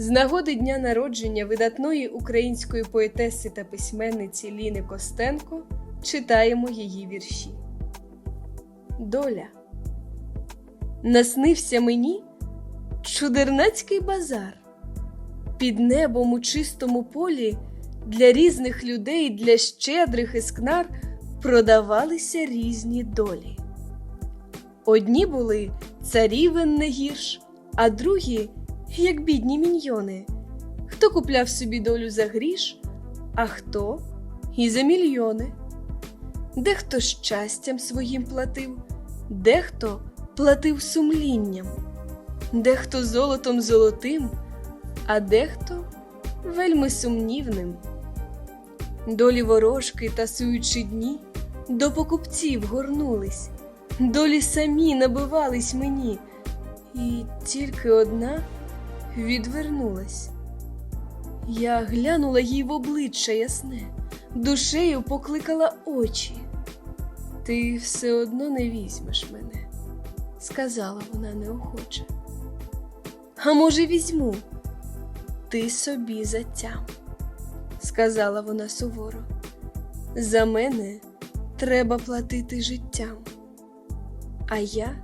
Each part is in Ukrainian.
З нагоди дня народження видатної української поетеси та письменниці Ліни Костенко читаємо її вірші. Доля. Наснився мені чудернацький базар. Під небом у чистому полі для різних людей, для щедрих іскнар продавалися різні долі. Одні були царівен не гірш, а другі, як бідні міньйони. Хто купляв собі долю за гріш, а хто і за мільйони. Дехто щастям своїм платив, дехто платив сумлінням, дехто золотом золотим, а дехто вельми сумнівним. Долі ворожки, тасуючи дні, до покупців горнулись, долі самі набивались мені, і тільки одна відвернулась. Я глянула їй в обличчя ясне, душею покликала очі. Ти все одно не візьмеш мене, сказала вона неохоче. А може, візьму? Ти собі затям, сказала вона суворо. За мене треба платити життям, а я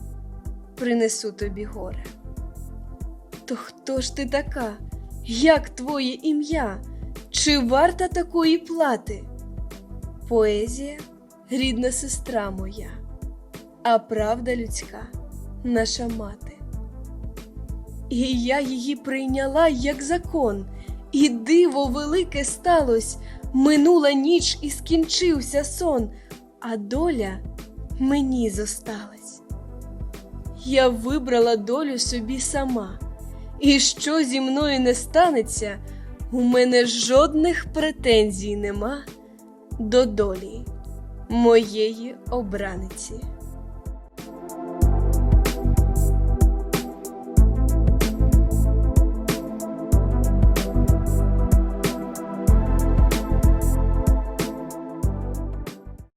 принесу тобі горе. То хто ж ти така? Як твоє ім'я? Чи варта такої плати? Поезія рідна сестра моя, а правда людська наша мати. І я її прийняла як закон, і диво велике сталось. Минула ніч і скінчився сон, а доля мені зосталась. Я вибрала долю собі сама, і що зі мною не станеться, у мене жодних претензій нема до долі моєї обраниці.